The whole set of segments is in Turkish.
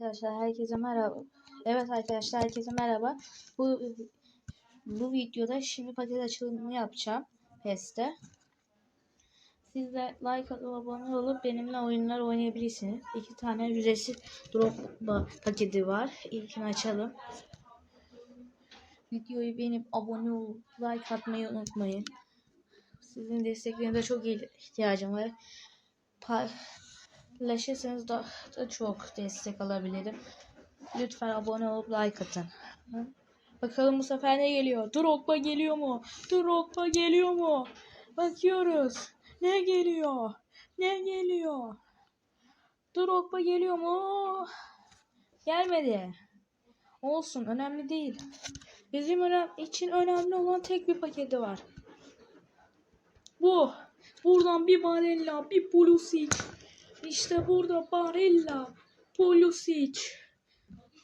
Arkadaşlar herkese merhaba. Evet arkadaşlar herkese merhaba. Bu bu videoda şimdi paket açılımını yapacağım PES'te. Siz de like atıp abone olup benimle oyunlar oynayabilirsiniz. İki tane ücretsiz drop paketi var. İlkini açalım. Videoyu beğenip abone olup like atmayı unutmayın. Sizin desteklerinize çok ihtiyacım var. Pa paylaşırsanız da, da çok destek alabilirim. Lütfen abone olup like atın. Bakalım bu sefer ne geliyor? Drogba geliyor mu? Drogba geliyor mu? Bakıyoruz. Ne geliyor? Ne geliyor? Drogba geliyor mu? Gelmedi. Olsun önemli değil. Bizim için önemli olan tek bir paketi var. Bu. Buradan bir Barella, bir Pulisic. İşte burada Barella, Pulisic.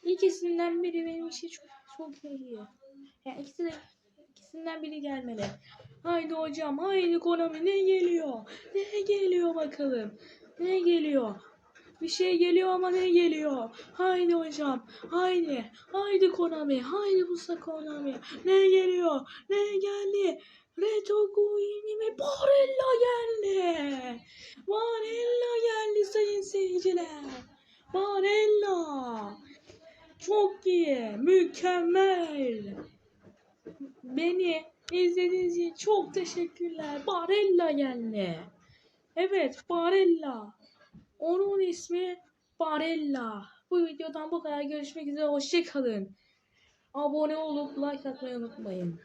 İkisinden biri benim için çok, çok iyi. Yani ikisi de ikisinden biri gelmeli. Haydi hocam, haydi Konami ne geliyor? Ne geliyor bakalım? Ne geliyor? Bir şey geliyor ama ne geliyor? Haydi hocam, haydi, haydi Konami, haydi Musa Konami. Ne geliyor? Ne geldi? Reto Guini mi? Barella geldi. Barella geldi seyirciler. Barella. Çok iyi. Mükemmel. Beni izlediğiniz için çok teşekkürler. Barella geldi. Evet Barella. Onun ismi Barella. Bu videodan bu kadar. Görüşmek üzere. Hoşçakalın. Abone olup like atmayı unutmayın.